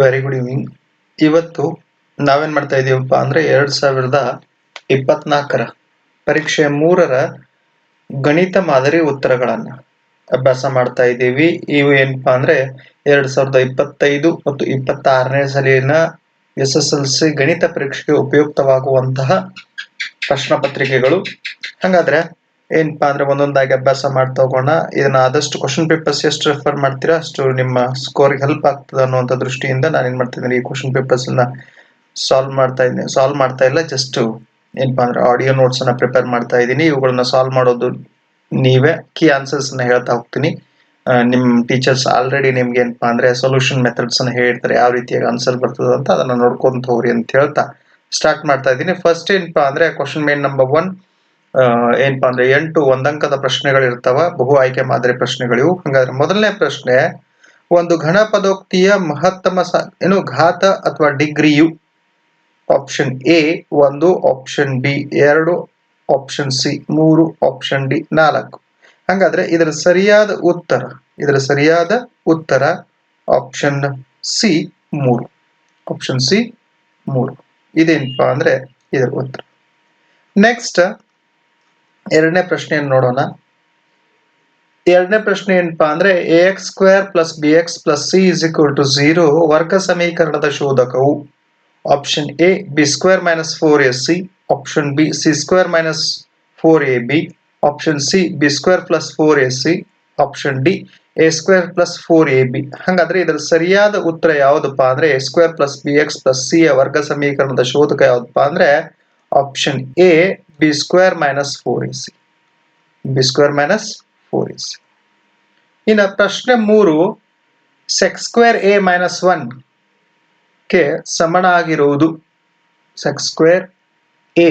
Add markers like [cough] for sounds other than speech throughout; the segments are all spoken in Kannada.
ವೆರಿ ಗುಡ್ ಈವ್ನಿಂಗ್ ಇವತ್ತು ನಾವೇನು ಮಾಡ್ತಾ ಇದ್ದೀವಪ್ಪ ಅಂದ್ರೆ ಎರಡು ಸಾವಿರದ ಇಪ್ಪತ್ನಾಲ್ಕರ ಪರೀಕ್ಷೆ ಮೂರರ ಗಣಿತ ಮಾದರಿ ಉತ್ತರಗಳನ್ನು ಅಭ್ಯಾಸ ಮಾಡ್ತಾ ಇದ್ದೀವಿ. ಇವು ಏನಪ್ಪ ಅಂದ್ರೆ ಎರಡ್ ಸಾವಿರದ ಇಪ್ಪತ್ತೈದು ಮತ್ತು ಇಪ್ಪತ್ತಾರನೇ ಸಲಿನ ಎಸ್ ಎಸ್ ಎಲ್ ಸಿ ಗಣಿತ ಪರೀಕ್ಷೆಗೆ ಉಪಯುಕ್ತವಾಗುವಂತಹ ಪ್ರಶ್ನೆ ಪತ್ರಿಕೆಗಳು. ಹಂಗಾದ್ರೆ ಏನಪ್ಪಾ ಅಂದ್ರೆ ಒಂದೊಂದಾಗಿ ಅಭ್ಯಾಸ ಮಾಡ್ತಾ ಹೋಗೋಣ. ಇದನ್ನ ಆದಷ್ಟು ಕ್ವಶನ್ ಪೇಪರ್ಸ್ ಎಷ್ಟು ರೆಫರ್ ಮಾಡ್ತೀರಾ, ಅಷ್ಟು ನಿಮ್ಮ ಸ್ಕೋರ್ಗೆ ಹೆಲ್ಪ್ ಆಗ್ತದೆ ಅನ್ನುವಂತ ದೃಷ್ಟಿಯಿಂದ ನಾನು ಏನ್ ಮಾಡ್ತಿದ್ದೀನಿ ಈ ಕ್ವಶನ್ ಪೇಪರ್ಸ್ ಅನ್ನ ಸಾಲ್ವ್ ಮಾಡ್ತಾ ಇದ್ದೀನಿ. ಸಾಲ್ವ್ ಮಾಡ್ತಾ ಇಲ್ಲ ಜಸ್ಟ್ ಏನಪ್ಪಾ ಅಂದ್ರೆ ಆಡಿಯೋ ನೋಟ್ಸ್ ಅನ್ನ ಪ್ರಿಪೇರ್ ಮಾಡ್ತಾ ಇದ್ದೀನಿ. ಇವುಗಳನ್ನ ಸಾಲ್ವ್ ಮಾಡೋದು ನೀವೇ. ಕೀ ಆನ್ಸರ್ಸ್ ಅನ್ನ ಹೇಳ್ತಾ ಹೋಗ್ತೀನಿ. ನಿಮ್ಮ ನಿಮ್ ಟೀಚರ್ಸ್ ಆಲ್ರೆಡಿ ನಿಮ್ಗೆ ಏನಪ್ಪಾ ಅಂದ್ರೆ ಸೊಲ್ಯೂಷನ್ ಮೆಥಡ್ಸ್ ಅನ್ನ ಹೇಳ್ತಾರೆ ಯಾವ ರೀತಿಯಾಗಿ ಆನ್ಸರ್ ಬರ್ತದೆ ಅಂತ ಅದನ್ನ ನೋಡ್ಕೊಂತ ಹೋಗ್ರಿ ಅಂತ ಹೇಳ್ತಾ ಸ್ಟಾರ್ಟ್ ಮಾಡ್ತಾ ಇದ್ದೀನಿ. ಫಸ್ಟ್ ಏನಪ್ಪಾ ಅಂದ್ರೆ ಕ್ವಶನ್ ಮೇನ್ ನಂಬರ್ ಒನ್ ಏನಪ್ಪಾ ಅಂದ್ರೆ ಎಂಟು ಒಂದಂಕದ ಪ್ರಶ್ನೆಗಳು ಇರ್ತಾವ ಬಹು ಆಯ್ಕೆ ಮಾದರಿ ಪ್ರಶ್ನೆಗಳಿವು. ಹಂಗಾದ್ರೆ ಮೊದಲನೇ ಪ್ರಶ್ನೆ, ಒಂದು ಘನ ಪದೋಕ್ತಿಯ ಮಹತ್ತಮ ಏನು, ಘಾತ ಅಥವಾ ಡಿಗ್ರಿಯು? ಆಪ್ಷನ್ ಎ ಒಂದು ಆಪ್ಷನ್ ಬಿ ಎರಡು ಆಪ್ಷನ್ ಸಿ ಮೂರು ಆಪ್ಷನ್ ಡಿ ನಾಲ್ಕು. ಹಂಗಾದ್ರೆ ಇದರ ಸರಿಯಾದ ಉತ್ತರ, ಇದರ ಸರಿಯಾದ ಉತ್ತರ ಆಪ್ಷನ್ ಸಿ ಮೂರು. ಆಪ್ಷನ್ ಸಿ ಮೂರು. ಇದೇನಪ್ಪಾ ಅಂದ್ರೆ ಇದರ ಉತ್ತರ. ನೆಕ್ಸ್ಟ್ ಎರಡನೇ ಪ್ರಶ್ನೆಯನ್ನು ನೋಡೋಣ? ಎರಡನೇ ಪ್ರಶ್ನೆ ಏನಪ್ಪಾ ಅಂದ್ರೆ A X square plus B X plus C is equal to zero ವರ್ಗ ಸಮೀಕರಣದ ಶೋಧಕವು. Option A B square minus four S C option B C square minus four A B option C B square plus four S C option D A square plus four A B ಹಂಗಾದ್ರೆ ಇದರ ಸರಿಯಾದ ಉತ್ತರ ಯಾವುದಪ್ಪ ಅಂದ್ರೆ A square plus B X plus C ಯ ವರ್ಗ ಸಮೀಕರಣದ ಶೋಧಕ ಯಾವುದಪ್ಪ ಅಂದ್ರೆ option A four A C B square minus four S ಇನ್ನು ಪ್ರಶ್ನೆ ಮೂರು ಸೆಕ್ಸ್ ಸ್ಕ್ವೇರ್ ಎ ಮೈನಸ್ ಒನ್ಗೆ ಸಮನಾಗಿರುವುದು ಸೆಕ್ಸ್ ಸ್ಕ್ವೇರ್ ಎ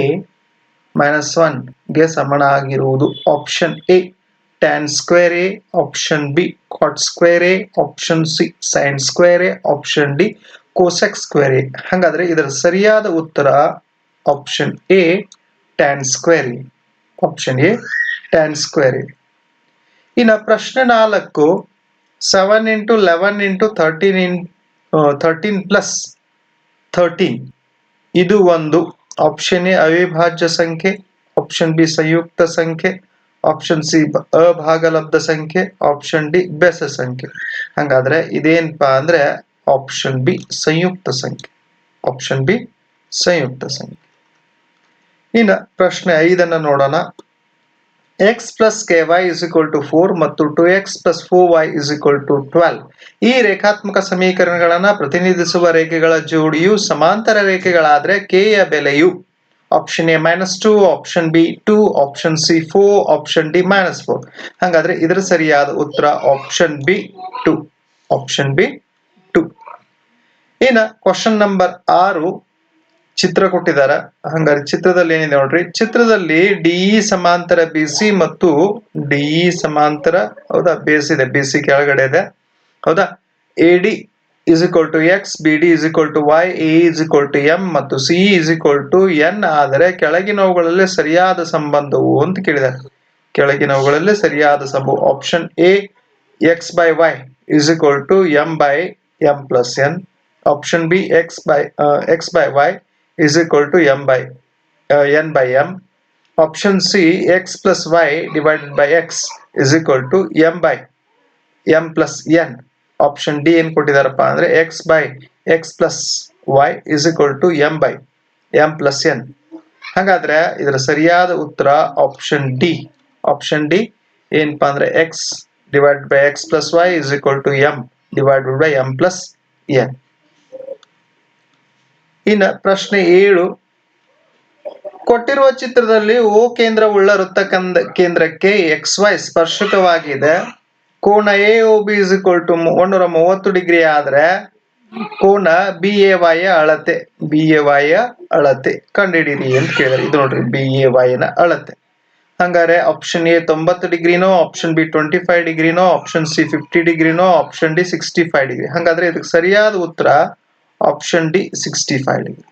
ಮೈನಸ್ ಒನ್ಗೆ ಸಮನ ಆಗಿರುವುದು. Option A tan square A option B cot square A option C sine square A option D cosec square A ಹಾಗಾದರೆ ಇದರ ಸರಿಯಾದ ಉತ್ತರ option A tan square A tan square A ಇನ್ನು ಪ್ರಶ್ನೆ ನಾಲ್ಕು seven into eleven into thirteen in thirteen plus thirteen ಇದು ಒಂದು ಆಪ್ಷನ್ ಎ ಅವಿಭಾಜ್ಯ ಸಂಖ್ಯೆ ಆಪ್ಷನ್ ಬಿ ಸಂಯುಕ್ತ ಸಂಖ್ಯೆ ಆಪ್ಷನ್ ಸಿ ಅಭಾಗಲಬ್ಧ ಸಂಖ್ಯೆ ಆಪ್ಷನ್ ಡಿ ಬೆಸ ಸಂಖ್ಯೆ ಹಂಗಾದ್ರೆ ಇದೇನಪ್ಪ ಅಂದ್ರೆ ಆಪ್ಷನ್ ಬಿ ಸಂಯುಕ್ತ ಸಂಖ್ಯೆ ಆಪ್ಷನ್ ಬಿ ಸಂಯುಕ್ತ ಸಂಖ್ಯೆ ಇನ್ನು ಪ್ರಶ್ನೆ ಐದನ್ನು ನೋಡೋಣ. X plus K Y is equal to four ಮತ್ತು two X plus four Y is equal to twelve ಈ ರೇಖಾತ್ಮಕ ಸಮೀಕರಣಗಳನ್ನು ಪ್ರತಿನಿಧಿಸುವ ರೇಖೆಗಳ ಜೋಡಿಯು ಸಮಾಂತರ ರೇಖೆಗಳಾದರೆ ಕೆ ಯ ಬೆಲೆಯು option A minus two option B two option C four option D minus four ಹಾಗಾದ್ರೆ ಇದರ ಸರಿಯಾದ ಉತ್ತರ option B two option B two ಇನ್ನು ಕ್ವಶನ್ ನಂಬರ್ ಆರು ಚಿತ್ರ ಕೊಟ್ಟಿದ್ದಾರೆ. ಹಂಗಾರೆ ಚಿತ್ರದಲ್ಲಿ ಏನಿದೆ ನೋಡ್ರಿ? ಚಿತ್ರದಲ್ಲಿ ಡಿಇ ಸಮಾಂತರ ಬಿಸಿ ಮತ್ತು ಡಿಇ ಸಮಾಂತರ ಹೌದಾ? ಬೇಸ್ ಇದೆ. ಬಿಸಿ ಕೆಳಗಡೆ ಇದೆ. ಹೌದಾ? A D is equal to X B D is equal to Y A is equal to M ಮತ್ತು C is equal to N ಆದರೆ ಕೆಳಗಿನವುಗಳಲ್ಲಿ ಸರಿಯಾದ ಸಂಬಂಧವು ಅಂತ ಕೇಳಿದ್ದಾರೆ. ಕೆಳಗಿನವುಗಳಲ್ಲಿ ಸರಿಯಾದ ಸಂಭವ option A X by Y is equal to M by M plus N option B X by X by Y is equal to m by uh, n by m. Option C x plus y divided by x is equal to m by m plus n. Option D ಏನು ಕೊಟ್ಟಿದಾರಪ್ಪ ಅಂದ್ರೆ x by X plus Y is equal to m by m plus N ಹಾಗಾದ್ರೆ ಇದರ ಸರಿಯಾದ ಉತ್ತರ ಆಪ್ಷನ್ ಡಿ ಆಪ್ಷನ್ ಡಿ ಏನಪ್ಪಾ ಅಂದ್ರೆ X divide by X plus Y is equal to M divided by M plus N ಇನ್ನು ಪ್ರಶ್ನೆ ಏಳು. ಕೊಟ್ಟಿರುವ ಚಿತ್ರದಲ್ಲಿ ಓ ಕೇಂದ್ರವುಳ್ಳ ವೃತ್ತ ಕಂದ ಕೇಂದ್ರಕ್ಕೆ ಎಕ್ಸ್ ವೈ ಸ್ಪರ್ಶಕವಾಗಿದೆ. ಕೋನ A O B is equal to ಒಂದೂರ ಮೂವತ್ತು ಡಿಗ್ರಿ ಆದರೆ ಕೋನ ಬಿ ಎ ವಾಯ ಅಳತೆ ಬಿ ಎ ವಾಯ ಅಳತೆ ಕಂಡುಹಿಡೀರಿ ಅಂತ ಕೇಳಿದ್ರೆ. ಇದು ನೋಡ್ರಿ ಬಿ ಎ ನ ಅಳತೆ. ಹಂಗಾರೆ ಆಪ್ಷನ್ ಎ ತೊಂಬತ್ತು ಡಿಗ್ರಿನೋ ಆಪ್ಷನ್ ಬಿ ಟ್ವೆಂಟಿ ಫೈವ್ ಡಿಗ್ರಿನೋ option C fifty ಡಿಗ್ರಿನೋ option D sixty five degree. ಹಂಗಾದ್ರೆ ಇದಕ್ಕೆ ಸರಿಯಾದ ಉತ್ತರ option D sixty five degree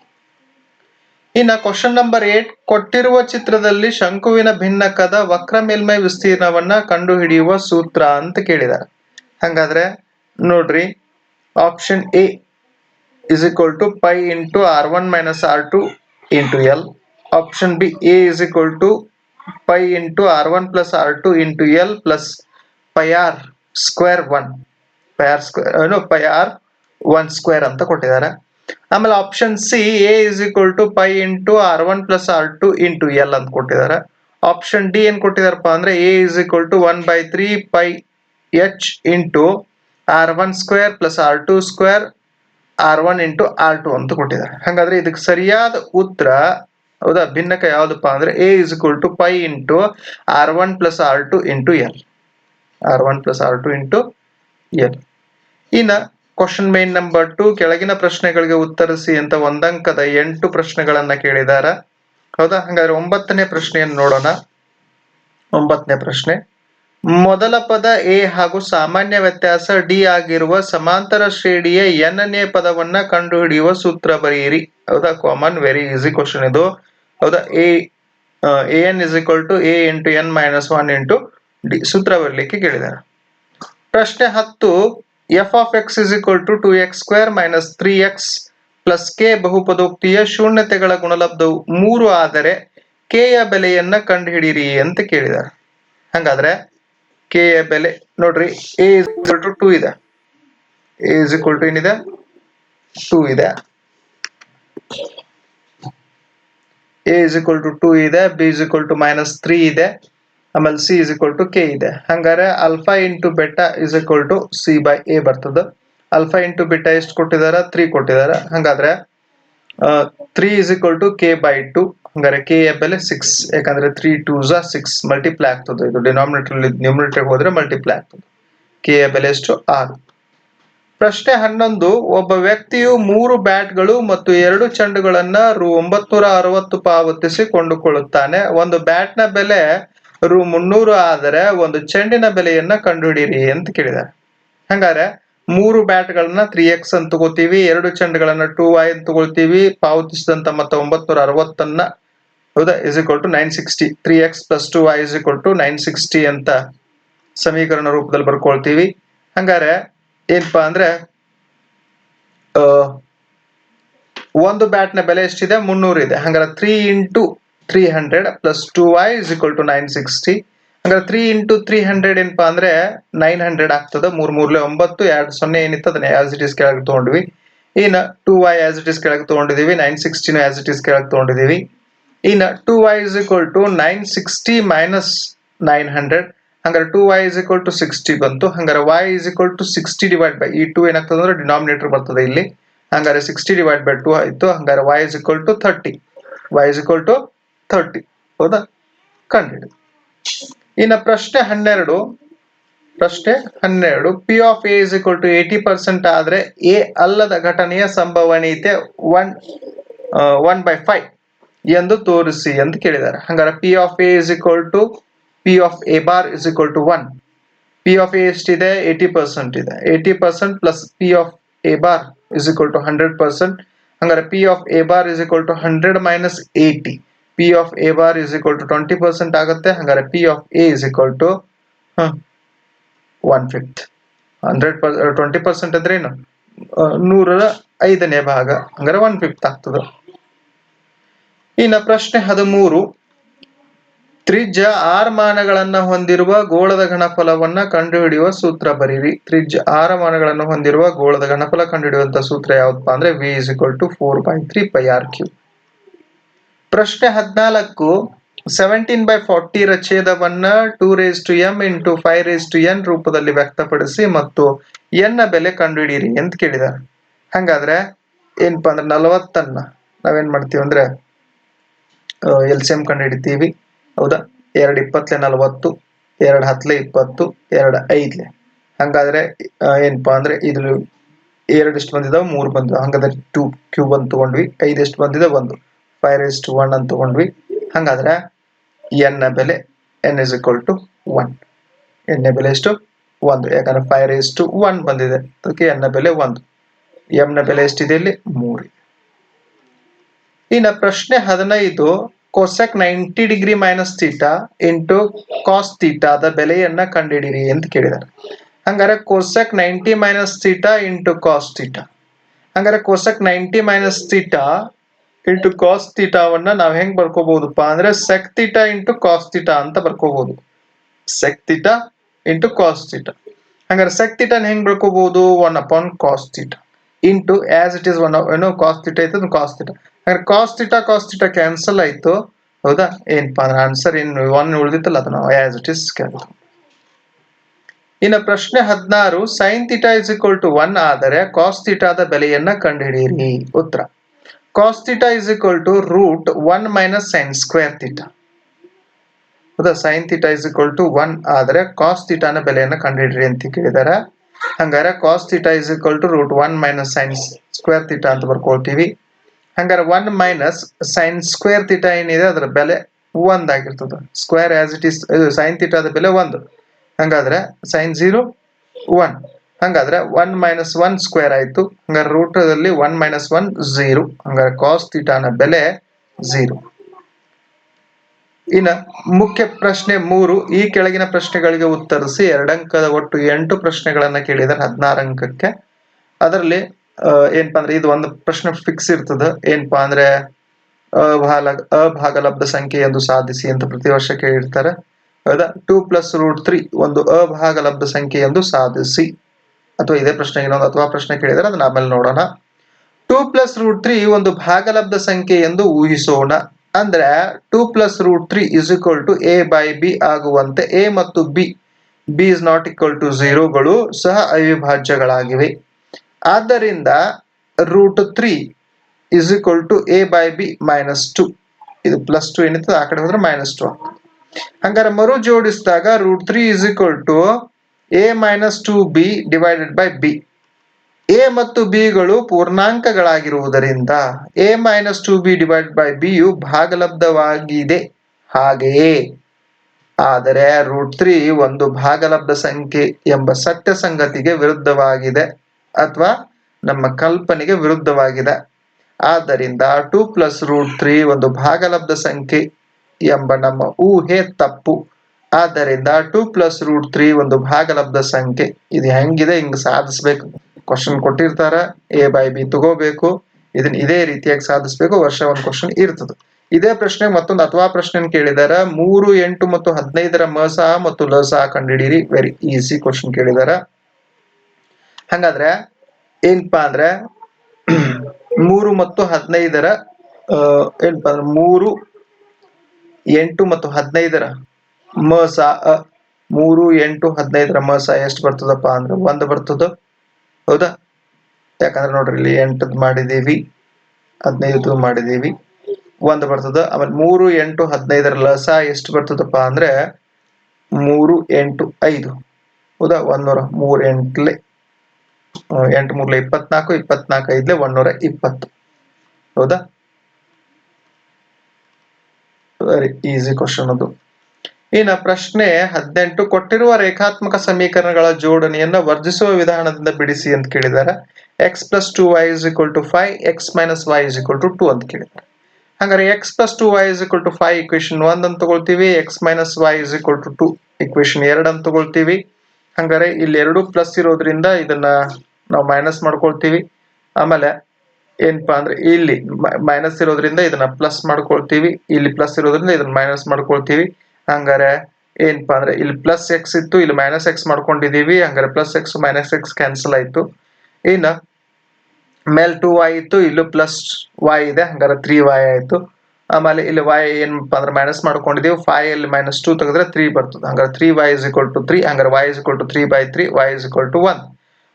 ಇನ್ನ ಕ್ವಶನ್ ನಂಬರ್ ಏಟ್ ಕೊಟ್ಟಿರುವ ಚಿತ್ರದಲ್ಲಿ ಶಂಕುವಿನ ಭಿನ್ನಕದ ವಕ್ರ ಮೇಲ್ಮೈ ವಿಸ್ತೀರ್ಣವನ್ನ ಕಂಡುಹಿಡಿಯುವ ಸೂತ್ರ ಅಂತ ಕೇಳಿದ್ದಾರೆ. ಹಂಗಾದ್ರೆ ನೋಡ್ರಿ option A is equal to pi into R one minus R r1 into r2 option L. A is A to pi into R one r1 plus r2 to L L plus pi R 1 one pi R square pi r 1 square ಅಂತ ಕೊಟ್ಟಿದ್ದಾರೆ. ಆಮೇಲೆ option C A is equal to pi into R one plus R two into L ಅಂತ ಕೊಟ್ಟಿದ್ದಾರೆ. ಆಪ್ಷನ್ ಡಿ ಏನ್ ಕೊಟ್ಟಿದಾರಪ್ಪ ಅಂದ್ರೆ A is equal to one by three pi H into R one square plus R two square R one into R two ಅಂತ ಕೊಟ್ಟಿದ್ದಾರೆ. ಹಾಗಾದ್ರೆ ಇದಕ್ಕೆ ಸರಿಯಾದ ಉತ್ತರ, ಹೌದಾ, ಭಿನ್ನಕ ಯಾವ್ದಪ್ಪ ಅಂದ್ರೆ A is equal to pi into R one plus R two into L R one plus R two into L ಇನ್ನ ಕ್ವಶನ್ ಮೇನ್ ನಂಬರ್ ಟು ಕೆಳಗಿನ ಪ್ರಶ್ನೆಗಳಿಗೆ ಉತ್ತರಿಸಿ ಅಂತ ಒಂದಂಕದ ಎಂಟು ಪ್ರಶ್ನೆಗಳನ್ನ ಕೇಳಿದಾರ. ಹೌದಾ? ಹಾಗಾದ್ರೆ ಒಂಬತ್ತನೇ ಪ್ರಶ್ನೆಯನ್ನು ನೋಡೋಣ. ಒಂಬತ್ತನೇ ಪ್ರಶ್ನೆ. ಮೊದಲ ಪದ ಎ ಹಾಗೂ ಸಾಮಾನ್ಯ ವ್ಯತ್ಯಾಸ ಡಿ ಆಗಿರುವ ಸಮಾಂತರ ಶ್ರೇಣಿಯ ಎನ್ನೇ ಪದವನ್ನ ಕಂಡುಹಿಡಿಯುವ ಸೂತ್ರ ಬರೆಯಿರಿ. ಹೌದಾ? ಕಾಮನ್ ವೆರಿ ಈಸಿ ಕ್ವಶನ್ ಇದು. ಹೌದಾ? A N is equal to A into N minus one into D. ಸೂತ್ರ ಬರಲಿಕ್ಕೆ ಕೇಳಿದ್ದಾರೆ ಪ್ರಶ್ನೆ ಹತ್ತು F of X is equal to two X square minus three X plus K ಬಹುಪದೋಕ್ತಿಯ ಶೂನ್ಯತೆಗಳ ಗುಣಲಬ್ಧವು ಮೂರು ಆದರೆ ಕೆ ಯ ಬೆಲೆಯನ್ನ ಕಂಡುಹಿಡಿಯಿರಿ ಅಂತ ಕೇಳಿದ್ದಾರೆ ಹಂಗಾದ್ರೆ ಕೆ ಯ ಬೆಲೆ ನೋಡ್ರಿ ಎ ಇಸ್ ಟು ಟೂ ಇದೆ. ಎ ಇಸ್ ಈಕ್ವಲ್ ಟು ಏನಿದೆ? ಟೂ ಇದೆ. A is equal to two ಇದೆ b is equal to minus three ಇದೆ. ಆಮೇಲೆ c is equal to k ಇದೆ. ಹಂಗಾರೆ alpha into beta is equal to c by a ಬರ್ತದೆ. ಅಲ್ಫಾ ಇಂಟು ಬೆಟ್ಟ ಎಷ್ಟು ಕೊಟ್ಟಿದಾರ ತ್ರೀ ಕೊಟ್ಟಿದಾರ ಹಂಗಾದ್ರೆ three is equal to k by two ಹಂಗಾರೆ ಕೆ ಎ ಬೆಲೆ ಸಿಕ್ಸ್ ಯಾಕಂದ್ರೆ ತ್ರೀ ಟೂ ಸಿಕ್ಸ್ ಮಲ್ಟಿಪ್ಲೈ ಆಗ್ತದೆ. ಇದು ಡಿನಾಮಿನೇಟರ್ ನ್ಯೂಮಿನೇಟರ್ ಹೋದ್ರೆ ಮಲ್ಟಿಪ್ಲೈ ಆಗ್ತದೆ. ಕೆ ಎ ಬೆಲೆ ಎಷ್ಟು? ಆರು. ಪ್ರಶ್ನೆ ಹನ್ನೊಂದು, ಒಬ್ಬ ವ್ಯಕ್ತಿಯು ಮೂರು ಬ್ಯಾಟ್ಗಳು ಮತ್ತು ಎರಡು ಚೆಂಡುಗಳನ್ನ ರು ಒಂಬತ್ನೂರ ಅರವತ್ತು ಪಾವತಿಸಿ ಕೊಂಡುಕೊಳ್ಳುತ್ತಾನೆ. ಒಂದು ಬ್ಯಾಟ್ನ ಬೆಲೆ ರು ಮುನ್ನೂರು ಆದರೆ ಒಂದು ಚೆಂಡಿನ ಬೆಲೆಯನ್ನ ಕಂಡುಹಿಡಿಯಿರಿ ಅಂತ ಕೇಳಿದ್ದಾರೆ. ಹಂಗಾರೆ ಮೂರು ಬ್ಯಾಟ್ಗಳನ್ನ ತ್ರೀ ಎಕ್ಸ್ ಅಂತ ತಗೋತೀವಿ, ಎರಡು ಚೆಂಡ್ಗಳನ್ನ ಟೂ ವೈ ಅಂತ ತಗೊಳ್ತೀವಿ, ಪಾವತಿಸಿದಂತ ಮತ್ತೆ ಒಂಬತ್ನೂರ ಅರವತ್ತನ್ನ ಹೌದಾ? Is equal to nine sixty three x plus two y is equal to nine sixty ಅಂತ ಸಮೀಕರಣ ರೂಪದಲ್ಲಿ ಬರ್ಕೊಳ್ತೀವಿ. ಹಂಗಾರೆ ಏನಪ್ಪಾ ಅಂದ್ರೆ ಒಂದು ಬ್ಯಾಟ್ನ ಬೆಲೆ ಎಷ್ಟಿದೆ? ಮುನ್ನೂರು ಇದೆ. ಹಂಗಾರೆ three into three hundred plus two y is equal to nine sixty ಹಂಗಾರೆ ತ್ರೀ ಇಂಟು ತ್ರೀ ಹಂಡ್ರೆಡ್ ಏನಪ್ಪಾ ಅಂದ್ರೆ ನೈನ್ ಹಂಡ್ರೆಡ್ ಆಗ್ತದೆ. ಮೂರ್ ಮೂರ್ಲೆ ಒಂಬತ್ತು, ಎರಡು ಸೊನ್ನೆ ಏನಿತ್ತು ಅದನ್ನ ಆಸ್ ಇಟ್ ಇಸ್ ಕೆಳಗೆ ತಗೊಂಡ್ವಿ. ಇನ್ನ two y as it is ಕೆಳಗೆ ತಗೊಂಡಿದೀವಿ. ನೈನ್ ಸಿಕ್ಸ್ಟಿನ ಆಸ್ ಇಟ್ ಇಸ್ ಕೆಳಗೆ ತಗೊಂಡಿದೀವಿ. ಇನ್ನ two y is equal to nine sixty minus nine hundred ಹಂಗಾರೆ two y is equal to sixty ಬಂತು. ಹಂಗಾರೆ y is equal to sixty divide by ಈ ಟೂ ಏನಾಗ್ತದೆ ಅಂದ್ರೆ ಡಿನಾಮಿನೇಟರ್ ಬರ್ತದೆ ಇಲ್ಲಿ. ಹಂಗಾರೆ ಸಿಕ್ಸ್ಟಿ ಡಿವೈಡ್ ಬೈ ಟೂ ಆಯಿತು. ಹಂಗಾರೆ y is equal to thirty y is equal to thirty ಹೌದಾ? ಕಂಡಿಡಿ. ಇನ್ನು ಪ್ರಶ್ನೆ ಹನ್ನೆರಡು. ಪ್ರಶ್ನೆ ಹನ್ನೆರಡು. P of a is equal to eighty percent ಆದ್ರೆ ಎ ಅಲ್ಲದ ಘಟನೆಯ ಸಂಭವನೀಯತೆ ಒನ್ ಒನ್ ಬೈ ಫೈವ್ ಎಂದು ತೋರಿಸಿ ಎಂದು ಕೇಳಿದ್ದಾರೆ. ಹಂಗಾರೆ p of a is equal to p of a bar is equal to one p of a ಎಷ್ಟಿದೆ? ಏಟಿ ಪರ್ಸೆಂಟ್ ಇದೆ. Eighty percent plus p of a bar is equal to hundred percent ಹಂಗಾರೆ p of a bar is equal to hundred minus eighty p of a bar is equal to twenty percent ಆಗುತ್ತೆ. ಹಂಗಾರೆ p of a is equal to one fifth hundred per twenty percent ಅಂದ್ರೆ ಏನು? ನೂರರ ಐದನೇ ಭಾಗ. ಹಂಗಾರೆ ಒನ್ ಫಿಫ್ತ್ ಆಗ್ತದ. ಇನ್ನ ಪ್ರಶ್ನೆ ಹದಿಮೂರು. ತ್ರಿಜ್ಯ ಆರ್ ಮಾನಗಳನ್ನ ಹೊಂದಿರುವ ಗೋಳದ ಘನಫಲವನ್ನ ಕಂಡುಹಿಡಿಯುವ ಸೂತ್ರ ಬರೀರಿ. ತ್ರಿಜ್ಯ ಆರ ಮಾನಗಳನ್ನು ಹೊಂದಿರುವ ಗೋಳದ ಘನಫಲ ಕಂಡುಹಿಡಿಯುವಂತ ಸೂತ್ರ ಯಾವ್ದಪ್ಪ ಅಂದ್ರೆ v is equal to four by three pi r cube ಪ್ರಶ್ನೆ ಹದಿನಾಲ್ಕು ಸೆವೆಂಟೀನ್ ಬೈ ಫಾರ್ಟಿ ರ ಛೇದವನ್ನ two raise to m into five raise to n ರೂಪದಲ್ಲಿ ವ್ಯಕ್ತಪಡಿಸಿ ಮತ್ತು ಎನ್ನ ಬೆಲೆ ಕಂಡುಹಿಡಿಯಿರಿ ಅಂತ ಕೇಳಿದಾರೆ. ಹಂಗಾದ್ರೆ ಏನಪ್ಪಾ ಅಂದ್ರೆ ನಲವತ್ತನ್ನ ನಾವೇನ್ ಮಾಡ್ತೀವಿ ಅಂದ್ರೆ ಎಲ್ ಸಿ ಎಂ ಕಂಡು ಹಿಡಿತೀವಿ ಹೌದಾ? ಎರಡು ಇಪ್ಪತ್ಲೆ ನಲವತ್ತು, ಎರಡು ಹತ್ತಲೆ ಇಪ್ಪತ್ತು, ಎರಡು ಐದ್ಲೆ. ಹಂಗಾದ್ರೆ ಏನಪ್ಪ ಅಂದ್ರೆ ಇದು ಎರಡು ಎಷ್ಟು ಬಂದಿದಾವ, ಮೂರು ಬಂದಿದಾವೆ. ಹಂಗಾದ್ರೆ ಟೂ ಕ್ಯೂಬ್ ಅಂತ ತಗೊಂಡ್ವಿ ಐದು ಎಷ್ಟು ಬಂದಿದೆ, ಒಂದು. ಫೈವ್ ರೇಸ್ ಟು ಒನ್ ಅಂತ ತಗೊಂಡ್ವಿ. ಹಂಗಾದ್ರೆ ಎನ್ನ ಬೆಲೆ n is equal to one ಎನ್ನ ಬೆಲೆ ಎಷ್ಟು? ಒಂದು. ಯಾಕಂದ್ರೆ ಫೈವ್ ರೇಸ್ ಟು ಒನ್ ಬಂದಿದೆ. ಅದಕ್ಕೆ ಎನ್ನ ಬೆಲೆ ಒಂದು. ಎಂ ನ ಬೆಲೆ ಎಷ್ಟಿದೆ ಇಲ್ಲಿ? ಮೂರು. ಇನ್ನ ಪ್ರಶ್ನೆ ಹದಿನೈದು cosec ninety degree minus theta into cos ತೀಟಾದ ಬೆಲೆಯನ್ನ ಕಂಡುಹಿಡಿಯಿರಿ ಅಂತ ಕೇಳಿದ್ದಾರೆ ಹಂಗಾರೆ cosec ninety minus theta into cos theta ಹಂಗಾರೆ cosec ninety minus theta into cos ತೀಟಾವನ್ನ ನಾವು ಹೆಂಗ್ ಬರ್ಕೋಬಹುದಪ್ಪ ಅಂದ್ರೆ sec theta into cos theta ಅಂತ ಬರ್ಕೋಬಹುದು. Sec theta into cos theta ಹಂಗಾರೆ ಸೆಕ್ ತೀಟಾನ ಹೆಂಗ್ ಬರ್ಕೋಬಹುದು? One upon cos theta into as it is one ಏನೋ ಕಾಸ್ ತೀಟಾ ಐತೆ ಕಾಸ್ ತೀಟಾ ಹಂಗಾರೆ cos theta cos theta cancel ಆಯ್ತು. ಹೌದಾ? ಏನಪ್ಪಾ ಅಂದ್ರೆ ಆನ್ಸರ್ ಏನ್ ಒನ್ ಉಳಿದಿತ್ತಲ್ಲ ಅದು ನಾವು ಆಸ್ ಇಟ್ ಇಸ್ ಕ್ಯಾನ್ಸಲ್ ಇನ್ನು ಪ್ರಶ್ನೆ ಹದಿನಾರು sine theta is equal to one ಆದರೆ ಕಾಸ್ ತೀಟಾದ ಬೆಲೆಯನ್ನ ಕಂಡುಹಿಡಿಯಿರಿ. ಉತ್ತರ. Cos theta is equal to root one minus sin square theta. ಹೌದಾ? Sine theta is equal to one ಆದರೆ ಕಾಸ್ ಥೀಟಾನ ಬೆಲೆಯನ್ನು ಕಂಡುಹಿಡಿರಿ ಅಂತ ಕೇಳಿದಾರೆ. ಹಂಗಾರೆ cos theta is equal to root one minus sine square theta ಅಂತ ಬರ್ಕೊಳ್ತೀವಿ. ಹಂಗಾರೆ one minus sine square theta ಏನಿದೆ? ಅದರ ಬೆಲೆ ಒಂದಾಗಿರ್ತದೆ square as it is sine ಥೀಟಾದ ಬೆಲೆ ಒಂದು. ಹಂಗಾದ್ರೆ ಸೈನ್ ಜೀರೋ ಒನ್ ಹಂಗಾದ್ರೆ ಒನ್ ಮೈನಸ್ ಒನ್ ಸ್ಕ್ವೇರ್ ಆಯ್ತು. ಹಂಗಾರೆ ರೂಟ್ ಅಲ್ಲಿ ಒನ್ ಮೈನಸ್ ಒನ್ ಝೀರೋ ಹಂಗಾರೆ ಕಾಸ್ ಥೀಟಾನ ಬೆಲೆ ಝೀರೋ ಇನ್ನ ಮುಖ್ಯ ಪ್ರಶ್ನೆ ಮೂರು, ಈ ಕೆಳಗಿನ ಪ್ರಶ್ನೆಗಳಿಗೆ ಉತ್ತರಿಸಿ ಎರಡಂಕದ ಒಟ್ಟು ಎಂಟು ಪ್ರಶ್ನೆಗಳನ್ನ ಕೇಳಿದರೆ ಹದಿನಾರು ಅಂಕಕ್ಕೆ. ಅದರಲ್ಲಿ ಏನಪ್ಪಾ ಅಂದ್ರೆ ಇದು ಒಂದು ಪ್ರಶ್ನೆ ಫಿಕ್ಸ್ ಇರ್ತದ. ಏನಪ್ಪಾ ಅಂದ್ರೆ ಅಭಾಲ ಸಂಖ್ಯೆ ಎಂದು ಸಾಧಿಸಿ ಅಂತ ಪ್ರತಿ ವರ್ಷ ಕೇಳಿರ್ತಾರೆ. ಹೌದಾ ಟೂ ಪ್ಲಸ್ ರೂಟ್ ತ್ರೀ ಒಂದು ಅಭಾಗಲಬ್ಧ ಸಂಖ್ಯೆ ಎಂದು ಸಾಧಿಸಿ. ಅಥವಾ ಇದೇ ಪ್ರಶ್ನೆ ಇನ್ನೊಂದು ಅಥವಾ ಪ್ರಶ್ನೆ ಕೇಳಿದರೆ ಅದನ್ನ ಆಮೇಲೆ ನೋಡೋಣ. ಟೂ ಪ್ಲಸ್ ರೂಟ್ ತ್ರೀ ಒಂದು ಭಾಗಲಬ್ಧ ಸಂಖ್ಯೆ ಎಂದು ಊಹಿಸೋಣ. ಅಂದ್ರೆ two plus root three is equal to a by b ಆಗುವಂತೆ ಎ ಮತ್ತು b b is not equal to ಝೀರೋಗಳು ಸಹ ಅವಿಭಾಜ್ಯಗಳಾಗಿವೆ. ಆದ್ದರಿಂದ root three is equal to a by b minus two ಇದು ಪ್ಲಸ್ ಟು ಏನಿತ್ತು ಆ ಕಡೆ ಹೋದ್ರೆ ಮೈನಸ್ ಟು ಹಂಗಾರೆ ಮರು ಜೋಡಿಸಿದಾಗ root three is equal to a minus two b divided by b a ಮತ್ತು ಬಿಗಳು ಪೂರ್ಣಾಂಕಗಳಾಗಿರುವುದರಿಂದ a minus two b divide by ಬಿಯು ಭಾಗಲಬ್ಧವಾಗಿದೆ. ಹಾಗೆಯೇ ಆದರೆ ರೂಟ್ ತ್ರೀ ಒಂದು ಭಾಗಲಬ್ಧ ಸಂಖ್ಯೆ ಎಂಬ ಸತ್ಯ ಸಂಗತಿಗೆ ವಿರುದ್ಧವಾಗಿದೆ ಅಥವಾ ನಮ್ಮ ಕಲ್ಪನೆಗೆ ವಿರುದ್ಧವಾಗಿದೆ. ಆದ್ದರಿಂದ ಟೂ ಪ್ಲಸ್ ರೂಟ್ ತ್ರೀ ಒಂದು ಭಾಗಲಬ್ಧ ಸಂಖ್ಯೆ ಎಂಬ ನಮ್ಮ ಊಹೆ ತಪ್ಪು. ಆದ್ದರಿಂದ ಟೂ ಪ್ಲಸ್ ರೂಟ್ ತ್ರೀ ಒಂದು ಭಾಗಲಬ್ಧ ಸಂಖ್ಯೆ. ಇದು ಹೆಂಗಿದೆ? ಹಿಂಗ್ ಸಾಧಿಸ್ಬೇಕು. ಕ್ವಶನ್ ಕೊಟ್ಟಿರ್ತಾರ. ಎ ಬೈ ಬಿ ತಗೋಬೇಕು. ಇದನ್ನ ಇದೇ ರೀತಿಯಾಗಿ ಸಾಧಿಸ್ಬೇಕು. ವರ್ಷ ಒಂದು ಕ್ವಶನ್ ಇರ್ತದೆ. ಇದೇ ಪ್ರಶ್ನೆ ಮತ್ತೊಂದು ಅಥವಾ ಪ್ರಶ್ನೆ ಕೇಳಿದಾರ. ಮೂರು, ಎಂಟು ಮತ್ತು ಹದಿನೈದರ ಮಸ ಮತ್ತು ಲಸ ಕಂಡಿಡೀರಿ ವೆರಿ ಈಸಿ ಕ್ವಶನ್ ಕೇಳಿದಾರ. ಹಂಗಾದ್ರೆ ಏನಪ್ಪಾ ಅಂದ್ರೆ [clears throat] ಮೂರು ಮತ್ತು ಹದಿನೈದರ ಏನಪ್ಪಾ ಅಂದ್ರೆ ಮೂರು, ಎಂಟು ಮತ್ತು ಹದಿನೈದರ ಮಸ, ಅ, ಮೂರು, ಎಂಟು, ಹದಿನೈದರ ಮಸ ಎಷ್ಟು ಬರ್ತದಪ್ಪ ಅಂದ್ರೆ ಒಂದು ಬರ್ತದ. ಹೌದಾ? ಯಾಕಂದ್ರೆ ನೋಡ್ರಿ ಇಲ್ಲಿ ಎಂಟದ್ ಮಾಡಿದೀವಿ ಹದಿನೈದು ಮಾಡಿದೀವಿ ಒಂದು ಬರ್ತದ. ಆಮೇಲೆ ಮೂರು, ಎಂಟು, ಹದಿನೈದರ ಲಸ ಎಷ್ಟು ಬರ್ತದಪ್ಪ ಅಂದ್ರೆ ಮೂರು, ಎಂಟು, ಐದು. ಹೌದಾ? ಒಂದೂರ ಮೂರ್ ಎಂಟ್ಲೆ ಎಂಟು, ಮೂರ್ಲೆ ಇಪ್ಪತ್ನಾಲ್ಕು ಇಪ್ಪತ್ನಾಲ್ಕು, ಐದ್ಲೆ ಒಂದೂರ ಇಪ್ಪತ್ತು. ಹೌದಾ? ವೆರಿ ಈಸಿ ಕ್ವಶನ್ ಅದು. ಇನ್ನ ಪ್ರಶ್ನೆ ಹದಿನೆಂಟು ಕೊಟ್ಟಿರುವ ರೇಖಾತ್ಮಕ ಸಮೀಕರಣಗಳ ಜೋಡಣೆಯನ್ನ ವರ್ಜಿಸುವ ವಿಧಾನದಿಂದ ಬಿಡಿಸಿ ಅಂತ ಕೇಳಿದ್ದಾರೆ. X plus two y is equal to five x minus y is equal to two ಅಂತ ಕೇಳಿದ್ದಾರೆ. ಹಾಗಾದ್ರೆ x plus two y is equal to five equation ಒಂದ್ ಅಂತ ತಗೊಳ್ತೀವಿ x minus y is equal to two equation ಎರಡು ಅಂತ ತಗೊಳ್ತೀವಿ. ಹಂಗಾರೆ ಇಲ್ಲಿ ಎರಡು ಪ್ಲಸ್ ಇರೋದ್ರಿಂದ ಇದನ್ನ ನಾವು ಮೈನಸ್ ಮಾಡ್ಕೊಳ್ತೀವಿ. ಆಮೇಲೆ ಏನಪ್ಪಾ ಅಂದ್ರೆ ಇಲ್ಲಿ ಮೈನಸ್ ಇರೋದ್ರಿಂದ ಇದನ್ನ ಪ್ಲಸ್ ಮಾಡ್ಕೊಳ್ತೀವಿ, ಇಲ್ಲಿ ಪ್ಲಸ್ ಇರೋದ್ರಿಂದ ಇದನ್ನ ಮೈನಸ್ ಮಾಡ್ಕೊಳ್ತೀವಿ. ಹಂಗಾರೆ ಏನಪ್ಪಾ ಅಂದ್ರೆ ಇಲ್ಲಿ ಪ್ಲಸ್ ಎಕ್ಸ್ ಇತ್ತು, ಇಲ್ಲಿ ಮೈನಸ್ ಎಕ್ಸ್ ಮಾಡ್ಕೊಂಡಿದೀವಿ, ಹಂಗಾರೆ plus x minus x cancel ಆಯ್ತು. ಇನ್ನ ಮೇಲ್ ಟು ವೈ ಇತ್ತು, ಇಲ್ಲೂ ಪ್ಲಸ್ ವೈ ಇದೆ, ಹಂಗಾರೆ ತ್ರೀ ವೈ ಆಯ್ತು. ಆಮೇಲೆ ಇಲ್ಲಿ ವೈ ಏನಪ್ಪಾ ಅಂದ್ರೆ ಮೈನಸ್ ಮಾಡ್ಕೊಂಡಿದೀವಿ ಫೈ ಅಲ್ಲಿ ಮೈನಸ್ ಟೂ ತೆಗೆದ್ರೆ ತ್ರೀ ಬರ್ತದೆ. ಹಂಗಾರೆ three y is equal to three ಹಂಗಾರೆ y is equal to three by three y is equal to one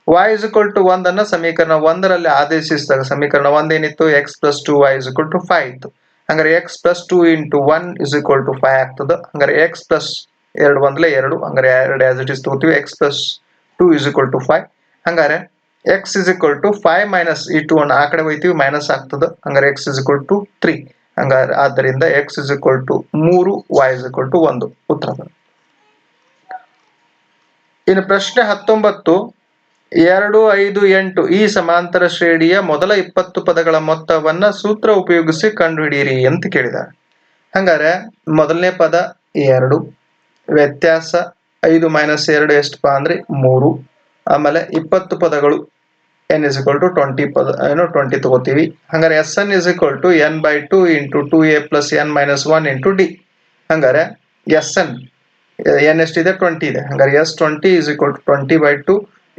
y is equal to ಒಂದನ್ನು ಸಮೀಕರಣ ಒಂದರಲ್ಲಿ ಆದೇಶಿಸಿದಾಗ ಸಮೀಕರಣ ಒಂದೇನಿತ್ತು? X plus two y is equal to five ಇತ್ತು. ಹಂಗಾರೆ x plus two into one is equal to five ಆಗ್ತದೆ. ಹಂಗಾರೆ ಎಕ್ಸ್ ಪ್ಲಸ್ ಎರಡು ಒಂದಲೇ ಎರಡು. ಹಂಗಾರೆ ಎರಡು ಆಸ್ ಇಟ್ ಇಸ್ ತಗೋತೀವಿ. X plus two is equal to five ಹಂಗಾರೆ x is equal to five minus ಈ ಟು ಒನ್ ಆ ಕಡೆ ಹೋಯ್ತೀವಿ. ಮೈನಸ್ ಆಗ್ತದೆ. ಹಂಗಾರೆ x is equal to three ಹಂಗಾರೆ ಆದ್ದರಿಂದ ಎಕ್ಸ್ ಇಸ್ ಈಕ್ವಲ್ ಟು ಮೂರು ವೈ ಇಸ್ ಈಕ್ವಲ್ ಟು ಒಂದು. ಉತ್ತರ ಇನ್ನು ಪ್ರಶ್ನೆ ಹತ್ತೊಂಬತ್ತು. ಎರಡು ಐದು ಎಂಟು ಈ ಸಮಾಂತರ ಶ್ರೇಣಿಯ ಮೊದಲ ಇಪ್ಪತ್ತು ಪದಗಳ ಮೊತ್ತವನ್ನ ಸೂತ್ರ ಉಪಯೋಗಿಸಿ ಕಂಡುಹಿಡಿಯಿರಿ ಅಂತ ಕೇಳಿದ ಹಂಗಾರೆ ಮೊದಲನೇ ಪದ ಎರಡು, ವ್ಯತ್ಯಾಸ ಐದು ಮೈನಸ್ ಎರಡು ಎಷ್ಟಪ್ಪ ಅಂದ್ರೆ ಮೂರು. ಆಮೇಲೆ ಇಪ್ಪತ್ತು ಪದಗಳು n is equal to twenty ಪದ, ಏನು ಟ್ವೆಂಟಿ ತಗೋತೀವಿ. ಹಂಗಾರೆ s n is equal to n by two into two a plus n minus one into d ಹಂಗಾರೆ ಎಸ್ ಎನ್ ಎನ್ ಎಷ್ಟಿದೆ? ಟ್ವೆಂಟಿ ಇದೆ. ಹಂಗಾರೆ s twenty is equal to twenty by two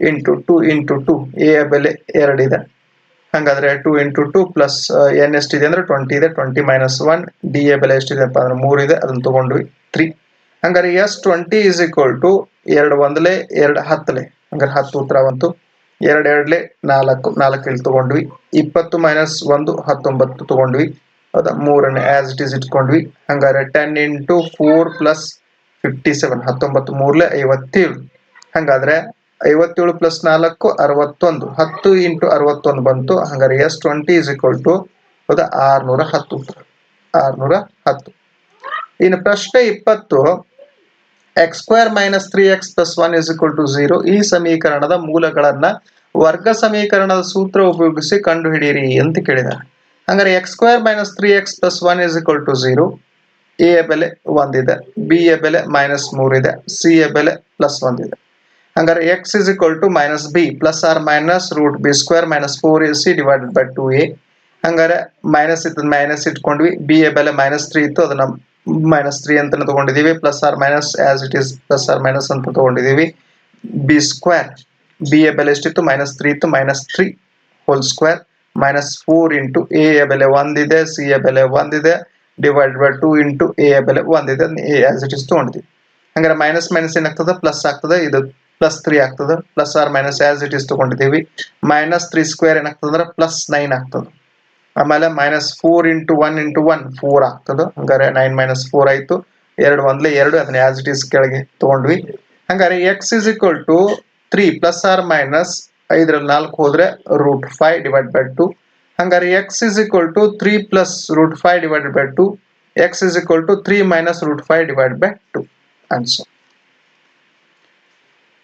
into two into two, a ಬೆಲೆ ಎರಡಿದೆ ಹಂಗಾದ್ರೆ two into two plus n ಎಷ್ಟಿದೆ ಅಂದ್ರೆ ಟ್ವೆಂಟಿ ಇದೆ, ಟ್ವೆಂಟಿ ಮೈನಸ್ ಒನ್, ಡಿ ಎ ಬೆಲೆ ಎಷ್ಟಿದೆ ಅಂತ ಅಂದ್ರೆ ಮೂರು ಇದೆ, ಅದನ್ನ ತಗೊಂಡ್ವಿ ತ್ರೀ. ಹಂಗಾರೆ s twenty is equal to ಎರಡು ಒಂದಲೆ, ಎರಡು ಹತ್ತಲೆ. ಹಂಗಾರೆ ಹತ್ತು ಉತ್ತರ ಬಂತು. ಎರಡು ಎರಡ್ಲೆ, ನಾಲ್ಕು ನಾಲ್ಕು ಇಲ್ಲಿ ತಗೊಂಡ್ವಿ. ಇಪ್ಪತ್ತು ಮೈನಸ್ ಒಂದು, ಹತ್ತೊಂಬತ್ತು ತಗೊಂಡ್ವಿ. ಹೌದಾ ಮೂರನೇ ಆಸ್ ಇಟ್ ಇಸ್ ಇಟ್ಕೊಂಡ್ವಿ. ಹಂಗಾರೆ ten into four plus fifty seven ಹತ್ತೊಂಬತ್ತು ಮೂರ್ಲೆ ಐವತ್ತೇಳು. ಹಂಗಾದ್ರೆ ಐವತ್ತೇಳು ಪ್ಲಸ್ ನಾಲ್ಕು, ಅರವತ್ತೊಂದು. ಹತ್ತು ಇಂಟು ಅರವತ್ತೊಂದು ಬಂತು. ಹಂಗಾರೆ s twenty is equal to ಹೌದಾ? ಆರ್ನೂರ ಹತ್ತು ಆರ್ನೂರ ಹತ್ತು. ಇನ್ನು ಪ್ರಶ್ನೆ ಇಪ್ಪತ್ತು. X square minus three x plus one is equal to zero ಈ ಸಮೀಕರಣದ ಮೂಲಗಳನ್ನ ವರ್ಗ ಸಮೀಕರಣದ ಸೂತ್ರ ಉಪಯೋಗಿಸಿ ಕಂಡುಹಿಡಿಯಿರಿ ಅಂತ ಕೇಳಿದ್ದಾರೆ ಹಂಗಾರೆ x square minus three x plus one is equal to zero a ಬೆಲೆ ಒಂದಿದೆ. ಬಿ ಎ ಬೆಲೆ ಮೈನಸ್ ಮೂರಿದೆ. ಸಿ ಎ ಬೆಲೆ ಪ್ಲಸ್ ಒಂದಿದೆ. ಹಂಗಾರೆ x is equal to minus b plus or minus root b square minus four a c divided by two a ಹಂಗಾರೆ ಮೈನಸ್ ಇತ್ತು ಮೈನಸ್ ಇಟ್ಕೊಂಡ್ವಿ. ಬಿ ಎ ಬೆಲೆ ಮೈನಸ್ ತ್ರೀ ಇತ್ತು. ಅದನ್ನ ಮೈನಸ್ ತ್ರೀ ಅಂತ ತಗೊಂಡಿದ್ದೀವಿ plus or minus as it is plus or minus ಅಂತ ತಗೊಂಡಿದ್ದೀವಿ ಬಿ ಸ್ಕ್ವೇರ್ ಬಿ ಎ ಬೆಲೆ ಎಷ್ಟಿತ್ತು? ಮೈನಸ್ ತ್ರೀ ಇತ್ತು. Minus three whole square minus four into A ಯ ಬೆಲೆ ಒಂದಿದೆ ಸಿ ಯ ಬೆಲೆ ಒಂದಿದೆ divide by two into A ಯ ಬೆಲೆ ಒಂದಿದೆ ಎ ಆಸ್ ಇಟ್ ಇಸ್ ತೊಗೊಂಡಿದ್ವಿ. ಹಂಗಾರೆ ಮೈನಸ್ ಮೈನಸ್ ಏನಾಗ್ತದೆ? ಪ್ಲಸ್ ಆಗ್ತದೆ? ಇದು ಪ್ಲಸ್ ತ್ರೀ ಆಗ್ತದೆ plus or minus as it is ತಗೊಂಡಿದ್ದೀವಿ. ಮೈನಸ್ ತ್ರೀ ಸ್ಕ್ವೇರ್ ಏನಾಗ್ತದಂದ್ರೆ ಪ್ಲಸ್ ನೈನ್ ಆಗ್ತದೆ. ಆಮೇಲೆ minus four into one into one four ಆಗ್ತದೆ. ಹಂಗಾರೆ ನೈನ್ ಮೈನಸ್ ಫೋರ್ ಆಯ್ತು. ಎರಡು ಒಂದ್ಲೆ ಎರಡು, ಅದನ್ನ ಆಸ್ ಇಟ್ ಇಸ್ ಕೆಳಗೆ ತಗೊಂಡ್ವಿ. ಹಂಗಾರೆ x is equal to three plus or minus ಐದರಲ್ಲಿ ನಾಲ್ಕು ಹೋದ್ರೆ root five divide by two ಹಂಗಾರೆ x is equal to three plus root five divide by two x is equal to three minus root five divide by two answer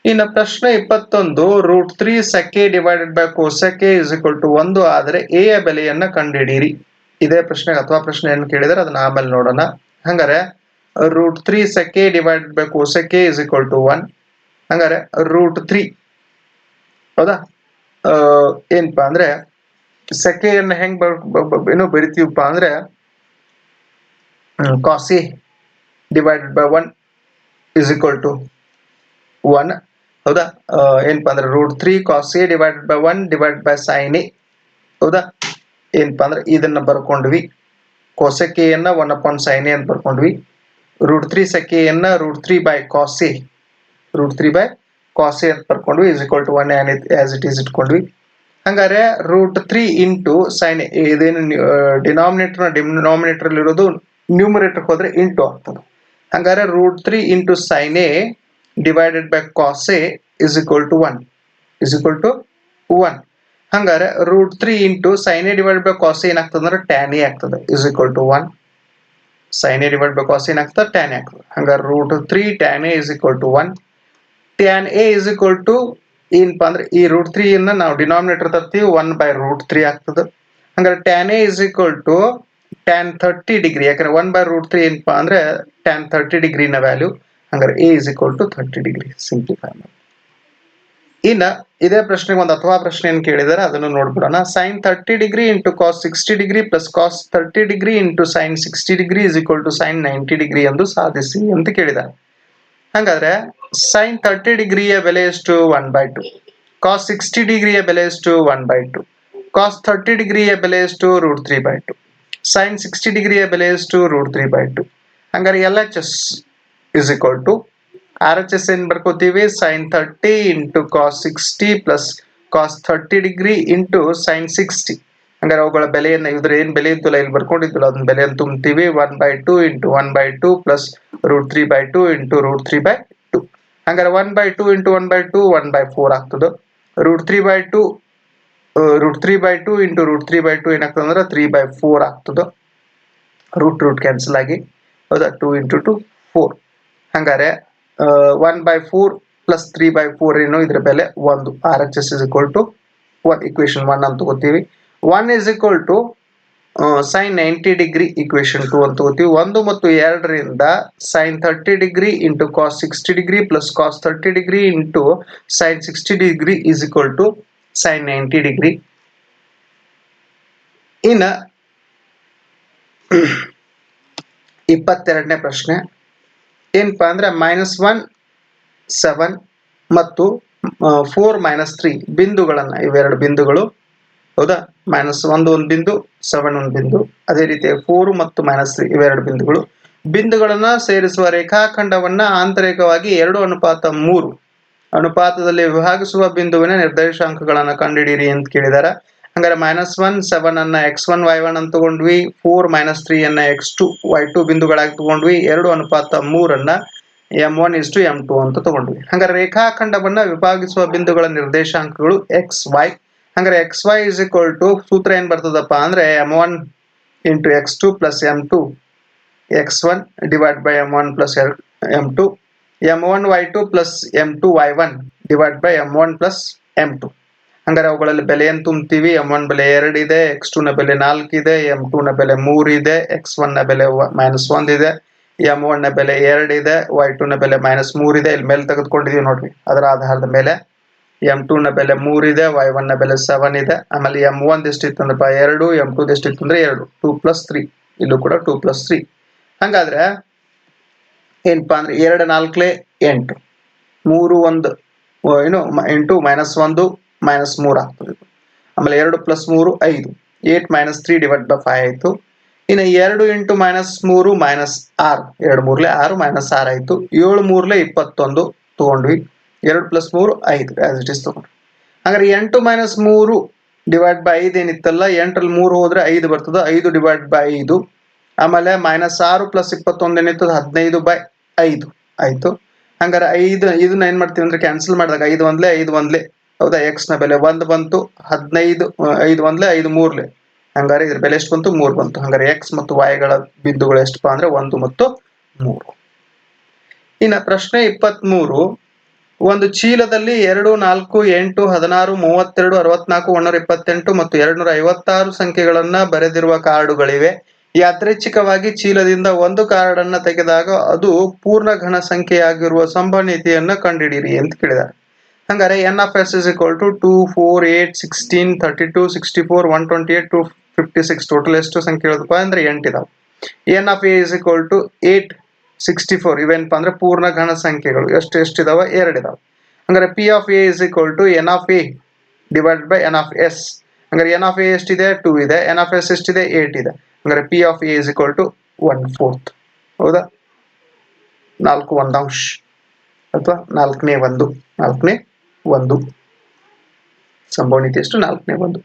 ಇನ್ನು ಪ್ರಶ್ನೆ ಇಪ್ಪತ್ತೊಂದು root three sec a divided by cosec a is equal to ಒಂದು ಆದರೆ ಎ ಯ ಬೆಲೆಯನ್ನು ಕಂಡುಹಿಡಿಯಿರಿ ಇದೇ ಪ್ರಶ್ನೆ ಅಥವಾ ಏನು ಕೇಳಿದರೆ ಅದನ್ನ ಆಮೇಲೆ ನೋಡೋಣ. ಹಂಗಾರೆ root three sec a divided by cosec a is equal to one ಹಂಗಾರೆ ರೂಟ್ ತ್ರೀ ಹೌದಾ? ಏನಪ್ಪ ಅಂದ್ರೆ ಸೆಕೆಯನ್ನು ಹೆಂಗ್ ಏನೋ ಬರಿತೀವಪ್ಪ ಅಂದ್ರೆ cos a divided by one is equal to one ಹೌದಾ? ಏನಪ್ಪ ಅಂದ್ರೆ root three cos a divided by one divide by sine a ಹೌದಾ? ಏನಪ್ಪ ಅಂದ್ರೆ ಇದನ್ನ ಬರ್ಕೊಂಡ್ವಿ. ಕೊಸೆಕೆಯನ್ನ ಒನ್ ಅಪಾನ್ ಸೈನ್ ಎ ಅಂತ ಬರ್ಕೊಂಡ್ವಿ. Root three ಸೆಕೆಯನ್ನ root three by cos a root three by cos a ಅಂತ ಬರ್ಕೊಂಡ್ವಿ. Is equal to one as it is ಇಟ್ಕೊಂಡ್ವಿ. ಹಂಗಾರೆ ರೂಟ್ ತ್ರೀ ಇಂಟು ಸೈನ್ ಇದೇನು ಡಿನಾಮಿನೇಟರ್ ಡಿನಾಮಿನೇಟರ್ ಇರೋದು ನ್ಯೂಮರೇಟರ್ ಹೋದ್ರೆ ಇಂಟು ಆಗ್ತದೆ. ಹಂಗಾರೆ root three into sine a divided by cos a is equal to one is equal to one ಹಂಗಾರೆ root three into sine a divide by cos ಏನಾಗ್ತದೆ ಅಂದ್ರೆ ಟ್ಯಾನ್ ಎ ಆಗ್ತದೆ is equal to one sine a divide by cos ಏನಾಗ್ತದೆ ಟ್ಯಾನ್ ಎ ಆಗ್ತದೆ. ಹಂಗಾರೆ root three tan A is equal to one tan A is equal to ಏನಪ್ಪ ಅಂದ್ರೆ ಈ ರೂಟ್ ತ್ರೀ ಇಂದ ನಾವು ಡಿನಾಮಿನೇಟರ್ ತರ್ತೀವಿ ಒನ್ ಬೈ ರೂಟ್ ತ್ರೀ ಆಗ್ತದೆ. ಹಂಗಾರೆ tan A is equal to tan thirty degree ಯಾಕಂದ್ರೆ ಒನ್ ಬೈ ರೂಟ್ ತ್ರೀ ಏನಪ್ಪ ಅಂದ್ರೆ ಟ್ಯಾನ್ ಥರ್ಟಿ ಡಿಗ್ರಿನ ವ್ಯಾಲ್ಯೂ ಹಂಗಾರೆ A is equal to thirty degree simplify ಮಾಡಿ. ಇನ್ನ ಇದೇ ಪ್ರಶ್ನೆಗೆ ಒಂದು ಅಥವಾ ಪ್ರಶ್ನೆ ಏನು ಕೇಳಿದರೆ, ಅದನ್ನು ನೋಡ್ಬಿಡೋಣ. Sine thirty degree into cos sixty degree plus cos thirty degree into sine sixty degree is equal to sine ninety degree ಎಂದು ಸಾಧಿಸಿ ಅಂತ ಕೇಳಿದ್ದಾರೆ ಹಾಗಾದ್ರೆ ಸೈನ್ ತರ್ಟಿ ಡಿಗ್ರಿಯ ಬೆಲೆ ಎಷ್ಟು? One by two cos sixty ಡಿಗ್ರಿಯ ಬೆಲೆ ಎಷ್ಟು? One by two cos thirty ಡಿಗ್ರಿಯ ಬೆಲೆ ಎಷ್ಟು? Root three by two sine sixty ಡಿಗ್ರಿಯ ಬೆಲೆ ಎಷ್ಟು? ರೂಟ್ ತ್ರೀ ಬೈ ಟು ಹಂಗಾರೆ L H S is equal to R H S ಏನ್ ಬರ್ಕೋತೀವಿ. Sine thirty into cos sixty plus cos thirty degree into sine sixty ಹಂಗಾರೆ ಅವುಗಳ ಬೆಲೆಯನ್ನು ಇದ್ರ ಏನು ಬೆಲೆ ಇದ್ದಲ್ಲ ಇಲ್ಲಿ ಬರ್ಕೊಂಡಿದ್ದಲ್ಲ ಅದನ್ನ ಬೆಲೆಯನ್ನು ತುಂಬ್ತೀವಿ. One by two into one by two plus root three by two into root three by two ಹಂಗಾರೆ one by two into one by two one by four ಆಗ್ತದೆ. Root three by two root three by two into root three by two ಏನಾಗ್ತದೆ ಅಂದ್ರೆ ತ್ರೀ ಬೈ ಫೋರ್ ಆಗ್ತದೆ. ರೂಟ್ ರೂಟ್ ಕ್ಯಾನ್ಸಲ್ ಆಗಿ ಹೌದಾ ಟು ಇಂಟು ಟು ಫೋರ್ ಹಂಗಾರೆ one by four plus three by four ಏನು ಇದ್ರ ಬೆಲೆ ಒಂದು R H S is equal to one equation one ಅಂತ ತಗೋತೀವಿ. One is equal to sine ninety degree equation two ಅಂತ ತಗೋತೀವಿ. ಒಂದು ಮತ್ತು ಎರಡರಿಂದ sine thirty degree into cos sixty degree plus cos thirty degree into sine sixty degree is equal to sine ninety degree ಇನ್ನು, ಇಪ್ಪತ್ತೆರಡನೇ ಪ್ರಶ್ನೆ. ಏನಪ್ಪಾ ಅಂದ್ರೆ ಮೈನಸ್ ಒನ್ ಸೆವೆನ್ ಮತ್ತು ಫೋರ್ ಮೈನಸ್ ತ್ರೀ ಬಿಂದುಗಳನ್ನ ಇವೆರಡು ಬಿಂದುಗಳು. ಹೌದಾ? ಮೈನಸ್ ಒಂದು ಒಂದು ಬಿಂದು ಸೆವೆನ್ ಒಂದು ಬಿಂದು. ಅದೇ ರೀತಿ ಫೋರ್ ಮತ್ತು ಮೈನಸ್ ತ್ರೀ ಇವೆರಡು ಬಿಂದುಗಳು. ಬಿಂದುಗಳನ್ನ ಸೇರಿಸುವ ರೇಖಾಖಂಡವನ್ನ ಆಂತರಿಕವಾಗಿ ಎರಡು ಅನುಪಾತ ಮೂರು. ಅನುಪಾತದಲ್ಲಿ ವಿಭಾಗಿಸುವ ಬಿಂದುವಿನ ನಿರ್ದೇಶಾಂಕಗಳನ್ನ ಕಂಡುಹಿಡಿಯಿರಿ ಅಂತ ಕೇಳಿದಾರ. ಹಂಗಾರೆ ಮೈನಸ್ ಒನ್ ಸೆವೆನ್ ಅನ್ನ ಎಕ್ಸ್ ಒನ್ ವೈ ಒನ್ ಅಂತ ತಗೊಂಡ್ವಿ ಫೋರ್ ಮೈನಸ್ ತ್ರೀ ಅನ್ನ ಎಕ್ಸ್ ಟು ವೈ ಟು ಬಿಂದುಗಳಾಗಿ ತಗೊಂಡ್ವಿ, ಎರಡು ಅನುಪಾತ ಮೂರನ್ನ M one is to M two ಅಂತ ತಗೊಂಡ್ವಿ. ಹಂಗಾರೆ ರೇಖಾಖಂಡವನ್ನ ವಿಭಾಗಿಸುವ ಬಿಂದುಗಳ ನಿರ್ದೇಶಾಂಕಗಳು ಎಕ್ಸ್ ವೈ ಹಂಗಾರೆ X Y is equal to ಸೂತ್ರ ಏನ್ ಬರ್ತದಪ್ಪ ಅಂದ್ರೆ M one into X two plus M two X one divide by M one plus M two M one Y two plus M two Y one divide by M one plus M two ಹಂಗಾರೆ ಅವುಗಳಲ್ಲಿ ಬೆಲೆಯನ್ನು ತುಂಬ್ತೀವಿ? ಎಂ ಒನ್ ಬೆಲೆ ಎರಡು ಇದೆ ಎಕ್ಸ್ ಟೂ ನ ಬೆಲೆ ನಾಲ್ಕು ಇದೆ ಎಂ ಟೂ ನ ಬೆಲೆ ಮೂರು ಇದೆ ಎಕ್ಸ್ ಒನ್ನ ಬೆಲೆ ಮೈನಸ್ ಒಂದ್ ಇದೆ ಎಂ ಒನ್ನ ಬೆಲೆ ಎರಡು ಇದೆ ವೈ ಟೂ ನ ಬೆಲೆ ಮೈನಸ್ ಮೂರ್ ಇದೆ. ಇಲ್ಲಿ ಮೇಲೆ ತೆಗೆದುಕೊಂಡಿದೀವಿ ನೋಡ್ರಿ. ಅದರ ಆಧಾರದ ಮೇಲೆ ಎಂ ಟೂ ನ ಬೆಲೆ ಮೂರ್ ಇದೆ ವೈ ಒನ್ನ ಬೆಲೆ ಸೆವೆನ್ ಇದೆ. ಆಮೇಲೆ ಎಂ ಒನ್ ಎಷ್ಟಿತ್ತು ಅಂದ್ರಪ್ಪ ಎರಡು ಎಂ ಟೂ ಎಷ್ಟಿತ್ತು ಅಂದ್ರೆ ಎರಡು. ಟೂ ಪ್ಲಸ್ ತ್ರೀ ಇಲ್ಲೂ ಕೂಡ ಟೂ ಪ್ಲಸ್ ತ್ರೀ ಹಂಗಾದ್ರೆ ಏನಪ್ಪಾ ಅಂದ್ರೆ ಎರಡು ನಾಲ್ಕಲೆ ಎಂಟು. ಮೂರು ಒಂದು ಏನು ಎಂಟು ಮೈನಸ್ ಒಂದು ಮೈನಸ್ ಮೂರು ಆಗ್ತದೆ ಆಮೇಲೆ ಎರಡು ಪ್ಲಸ್ ಮೂರು, ಐದು. Eight minus three divide by five ಆಯ್ತು. ಇನ್ನು ಎರಡು ಇಂಟು ಮೈನಸ್ ಮೂರು ಮೈನಸ್ ಆರು. ಎರಡು ಮೂರ್ಲೆ ಆರು ಮೈನಸ್ ಆರು ಆಯ್ತು. ಏಳು ಮೂರ್ಲೆ ಇಪ್ಪತ್ತೊಂದು ತಗೊಂಡ್ವಿ. ಎರಡು ಪ್ಲಸ್ ಮೂರು, ಐದು ಆಸ್ ಇಟ್ ಇಸ್ ತಗೊಂಡ್ವಿ. ಹಾಗಾದ್ರೆ ಎಂಟು ಮೈನಸ್ ಮೂರು ಡಿವೈಡ್ ಬೈ ಐದು ಏನಿತ್ತಲ್ಲ, ಎಂಟರಲ್ಲಿ ಮೂರು ಹೋದರೆ ಐದು ಬರ್ತದೆ. ಐದು ಡಿವೈಡ್ ಬೈ ಐದು. ಆಮೇಲೆ ಮೈನಸ್ ಆರು ಪ್ಲಸ್ ಇಪ್ಪತ್ತೊಂದು ಏನಿತ್ತು ಹದಿನೈದು ಬೈ ಐದು. ಆಯಿತು. ಹಂಗಾರೆ ಐದು, ಇದನ್ನ ಏನು ಮಾಡ್ತೀವಿ ಅಂದ್ರೆ ಕ್ಯಾನ್ಸಲ್ ಮಾಡಿದಾಗ ಐದು ಒಂದ್ಲೆ ಐದು ಒಂದ್ಲೆ ಹೌದಾ? ಎಕ್ಸ್ನ ಬೆಲೆ ಒಂದ್ ಬಂತು, ಹದಿನೈದು ಐದು ಒಂದ್ಲೆ ಐದು ಮೂರ್ಲೆ. ಹಂಗಾರೆ ಇದ್ರ ಬೆಲೆ ಎಷ್ಟು ಬಂತು? ಮೂರು ಬಂತು. ಹಂಗಾರೆ ಎಕ್ಸ್ ಮತ್ತು ವಾಯ್ಗಳ ಬಿಂದುಗಳು ಎಷ್ಟಪ್ಪ ಅಂದ್ರೆ ಒಂದು ಮತ್ತು ಮೂರು. ಇನ್ನ ಪ್ರಶ್ನೆ ಇಪ್ಪತ್ತ್ ಮೂರು ಒಂದು ಚೀಲದಲ್ಲಿ ಎರಡು, ನಾಲ್ಕು, ಎಂಟು, ಹದಿನಾರು, ಮೂವತ್ತೆರಡು, ಅರವತ್ನಾಲ್ಕು, ಒಂದೂರ ಇಪ್ಪತ್ತೆಂಟು ಮತ್ತು ಎರಡ್ನೂರ ಐವತ್ತಾರು ಸಂಖ್ಯೆಗಳನ್ನ ಬರೆದಿರುವ ಕಾರ್ಡುಗಳಿವೆ. ಯಾದೃಚ್ಛಿಕವಾಗಿ ಚೀಲದಿಂದ ಒಂದು ಕಾರ್ಡನ್ನ ತೆಗೆದಾಗ ಅದು ಪೂರ್ಣ ಘನ ಸಂಖ್ಯೆಯಾಗಿರುವ ಸಂಭವನೀಯತೆಯನ್ನ ಕಂಡುಹಿಡಿಯಿರಿ ಅಂತ ಕೇಳಿದ್ದಾರೆ. ಹಂಗಾರೆ N of S is equal to two four eight sixteen thirty two sixty four one twenty eight two fifty six total ಎಷ್ಟು ಸಂಖ್ಯೆ ಹೇಳೋದಪ್ಪ ಅಂದ್ರೆ ಎಂಟು ಇದಾವೆ. N of A is equal to eight sixty four ಇವೇನಪ್ಪ ಅಂದ್ರೆ ಪೂರ್ಣ ಘನ ಸಂಖ್ಯೆಗಳು. ಎಷ್ಟು ಎಷ್ಟು ಇದಾವೆ? ಎರಡು ಇದಾವೆ. ಹಂಗಾರೆ P of A is equal to N of A divide by N of S ಹಂಗಾರೆ ಎನ್ ಆಫ್ ಎ ಎಷ್ಟಿದೆ? ಟೂ ಇದೆ. ಎನ್ ಆಫ್ ಎಸ್ ಎಷ್ಟಿದೆ? ಏಟ್ ಇದೆ. ಹಂಗಾರೆ P of A is equal to one fourth ಹೌದಾ? ನಾಲ್ಕು ಒಂದಾಂಶ. ಅಥವಾ ನಾಲ್ಕನೇ ಒಂದು. ನಾಲ್ಕನೇ ಒಂದು. ಸಂಭವನೀಯತೆ ಎಷ್ಟು? ನಾಲ್ಕನೇ ಒಂದು.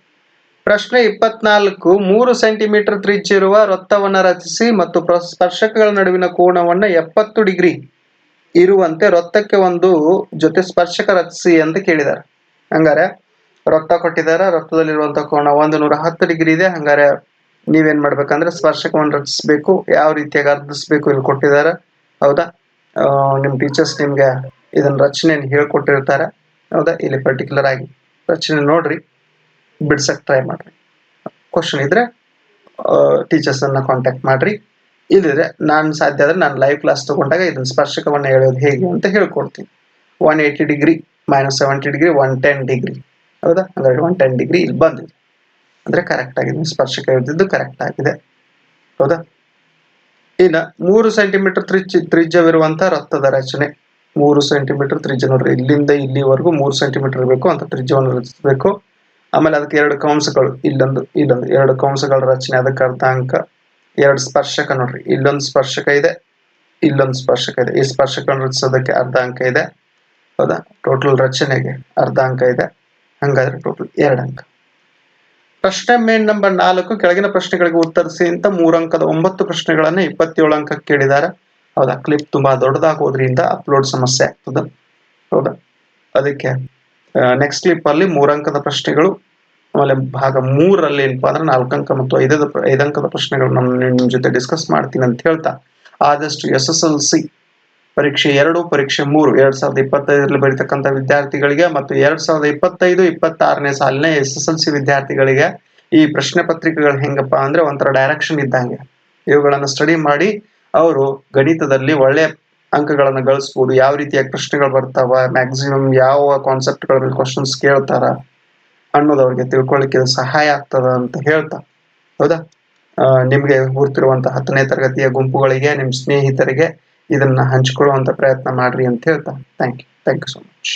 ಪ್ರಶ್ನೆ ಇಪ್ಪತ್ನಾಲ್ಕು, ಮೂರು ಸೆಂಟಿಮೀಟರ್ ತ್ರಿಜ್ಯ ಇರುವ ವೃತ್ತವನ್ನು ರಚಿಸಿ ಮತ್ತು ಪ್ರ- ಸ್ಪರ್ಶಕಗಳ ನಡುವಿನ ಕೋಣವನ್ನು ಎಪ್ಪತ್ತು ಡಿಗ್ರಿ ಇರುವಂತೆ ವೃತ್ತಕ್ಕೆ ಒಂದು ಜೊತೆ ಸ್ಪರ್ಶಕ ರಚಿಸಿ ಅಂತ ಕೇಳಿದ್ದಾರೆ. ಹಂಗಾರೆ, ವೃತ್ತ ಕೊಟ್ಟಿದ್ದಾರೆ ವೃತ್ತದಲ್ಲಿರುವಂತಹ ಕೋಣ ಒಂದು ನೂರ ಹತ್ತು ಡಿಗ್ರಿ ಇದೆ. ಹಂಗಾರೆ ನೀವೇನ್ ಮಾಡ್ಬೇಕಂದ್ರೆ ಸ್ಪರ್ಶಕವನ್ನು ರಚಿಸಬೇಕು. ಯಾವ ರೀತಿಯಾಗಿ ಅರ್ಧಿಸ್ಬೇಕು ಇಲ್ಲಿ ಕೊಟ್ಟಿದ್ದಾರೆ. ಹೌದಾ? ನಿಮ್ಮ ನಿಮ್ ಟೀಚರ್ಸ್ ನಿಮ್ಗೆ ಇದನ್ನ ರಚನೆಯನ್ನು ಹೇಳ್ಕೊಟ್ಟಿರ್ತಾರೆ. ಹೌದಾ? ಇಲ್ಲಿ ಪರ್ಟಿಕ್ಯುಲರ್ ಆಗಿ ರಚನೆ ನೋಡ್ರಿ ಬಿಡ್ಸಕ್ಕೆ ಟ್ರೈ ಮಾಡ್ರಿ. ಕ್ವಶನ್ ಇದ್ರೆ ಟೀಚರ್ಸ್ ಅನ್ನ ಕಾಂಟ್ಯಾಕ್ಟ್ ಮಾಡ್ರಿ. ಇಲ್ಲಿದ್ರೆ ನಾನು ಸಾಧ್ಯ ಆದ್ರೆ ನಾನು ಲೈವ್ ಕ್ಲಾಸ್ ತಗೊಂಡಾಗ ಇದನ್ನು ಸ್ಪರ್ಶಕವನ್ನ ಹೇಳೋದು ಹೇಗೆ ಅಂತ ಹೇಳ್ಕೊಡ್ತೀನಿ. One eighty degree minus seventy degree one ten degree ಹೌದಾ? ಹಾಗಾದ್ರೆ ಒನ್ ಟೆನ್ ಡಿಗ್ರಿ ಇಲ್ಲಿ ಬಂದಿದೆ. ಅಂದ್ರೆ ಕರೆಕ್ಟ್ ಆಗಿದೆ. ಸ್ಪರ್ಶಕ ಇದ್ದಿದ್ದು ಕರೆಕ್ಟ್ ಆಗಿದೆ. ಹೌದಾ? ಇನ್ನ ಮೂರು ಸೆಂಟಿಮೀಟರ್ ತ್ರಿಜ್ ತ್ರಿಜ್ಯವಿರುವಂಥ ರಕ್ತದ ರಚನೆ. ಮೂರು ಸೆಂಟಿಮೀಟರ್ ತ್ರಿಜ್ಯ ನೋಡ್ರಿ. ಇಲ್ಲಿಂದ ಇಲ್ಲಿವರೆಗೂ ಮೂರು ಸೆಂಟಿಮೀಟರ್ ಇರಬೇಕು ಅಂತ ತ್ರಿಜ್ಯವನ್ನು ರಚಿಸಬೇಕು. ಆಮೇಲೆ ಅದಕ್ಕೆ ಎರಡು ಕಂಸಗಳು. ಇಲ್ಲೊಂದು ಇಲ್ಲೊಂದು ಎರಡು ಕಂಸಗಳ ರಚನೆ, ಅದಕ್ಕೆ ಅರ್ಧಾಂಕ. ಎರಡು ಸ್ಪರ್ಶಕ ನೋಡ್ರಿ. ಇಲ್ಲೊಂದು ಸ್ಪರ್ಶಕ ಇದೆ, ಇಲ್ಲೊಂದು ಸ್ಪರ್ಶಕ ಇದೆ. ಈ ಸ್ಪರ್ಶಕವನ್ನು ರಚಿಸೋದಕ್ಕೆ ಅರ್ಧ ಅಂಕ ಇದೆ. ಹೌದಾ? ಟೋಟಲ್ ರಚನೆಗೆ ಅರ್ಧ ಅಂಕ ಇದೆ. ಹಂಗಾದ್ರೆ ಟೋಟಲ್ ಎರಡು ಅಂಕ. ಪ್ರಶ್ನೆ ಮೇನ್ ನಂಬರ್ ನಾಲ್ಕು, ಕೆಳಗಿನ ಪ್ರಶ್ನೆಗಳಿಗೆ ಉತ್ತರಿಸಿ ಅಂತ ಮೂರಂಕದ ಒಂಬತ್ತು ಪ್ರಶ್ನೆಗಳನ್ನ ಇಪ್ಪತ್ತೇಳು ಅಂಕ ಕೇಳಿದ್ದಾರೆ. ಹೌದಾ? ಕ್ಲಿಪ್ ತುಂಬಾ ದೊಡ್ಡದಾಗೋದ್ರಿಂದ ಅಪ್ಲೋಡ್ ಸಮಸ್ಯೆ ಆಗ್ತದೆ. ಹೌದಾ? ಅದಕ್ಕೆ ನೆಕ್ಸ್ಟ್ ಕ್ಲಿಪ್ ಅಲ್ಲಿ ಮೂರಂಕದ ಪ್ರಶ್ನೆಗಳು, ಆಮೇಲೆ ಭಾಗ ಮೂರರಲ್ಲಿ ಏನಪ್ಪಾ ಅಂದ್ರೆ ನಾಲ್ಕು ಅಂಕ ಮತ್ತು ಐದದ ಐದಂಕದ ಪ್ರಶ್ನೆಗಳು ನಮ್ಮ ನಿಮ್ಮ ಜೊತೆ ಡಿಸ್ಕಸ್ ಮಾಡ್ತೀನಿ ಅಂತ ಹೇಳ್ತಾ. ಆದಷ್ಟು ಎಸ್ ಎಸ್ ಎಲ್ ಸಿ ಪರೀಕ್ಷೆ ಎರಡು, ಪರೀಕ್ಷೆ ಮೂರು, ಎರಡ್ ಸಾವಿರದ ಇಪ್ಪತ್ತೈದರಲ್ಲಿ ಬರೀತಕ್ಕಂಥ ವಿದ್ಯಾರ್ಥಿಗಳಿಗೆ ಮತ್ತು ಎರಡ್ ಸಾವಿರದ ಇಪ್ಪತ್ತೈದು, ಇಪ್ಪತ್ತಾರನೇ ಸಾಲಿನ ಎಸ್ ಎಸ್ ಎಲ್ ಸಿ ವಿದ್ಯಾರ್ಥಿಗಳಿಗೆ ಈ ಪ್ರಶ್ನೆ ಪತ್ರಿಕೆಗಳು ಹೆಂಗಪ್ಪ ಅಂದ್ರೆ ಒಂಥರ ಡೈರೆಕ್ಷನ್ ಇದ್ದಂಗೆ. ಇವುಗಳನ್ನು ಸ್ಟಡಿ ಮಾಡಿ ಅವರು ಗಣಿತದಲ್ಲಿ ಒಳ್ಳೆ ಅಂಕಗಳನ್ನ ಗಳಿಸ್ಬೋದು, ಯಾವ ರೀತಿಯ ಪ್ರಶ್ನೆಗಳು ಬರ್ತಾವ ಮ್ಯಾಕ್ಸಿಮಮ್ ಯಾವ ಕಾನ್ಸೆಪ್ಟ್ಗಳ ಮೇಲೆ ಕ್ವಶನ್ಸ್ ಕೇಳ್ತಾರ ಅನ್ನೋದವ್ರಿಗೆ ತಿಳ್ಕೊಳ್ಳಿಕ್ಕೆ ಇದು ಸಹಾಯ ಆಗ್ತದ ಅಂತ ಹೇಳ್ತಾ. ಹೌದಾ? ನಿಮಗೆ ಗುರ್ತಿರುವಂತಹ ಹತ್ತನೇ ತರಗತಿಯ ಗುಂಪುಗಳಿಗೆ ನಿಮ್ಮ ಸ್ನೇಹಿತರಿಗೆ ಇದನ್ನ ಹಂಚಿಕೊಳ್ಳುವಂತ ಪ್ರಯತ್ನ ಮಾಡ್ರಿ ಅಂತ ಹೇಳ್ತಾ. Thank you thank you so much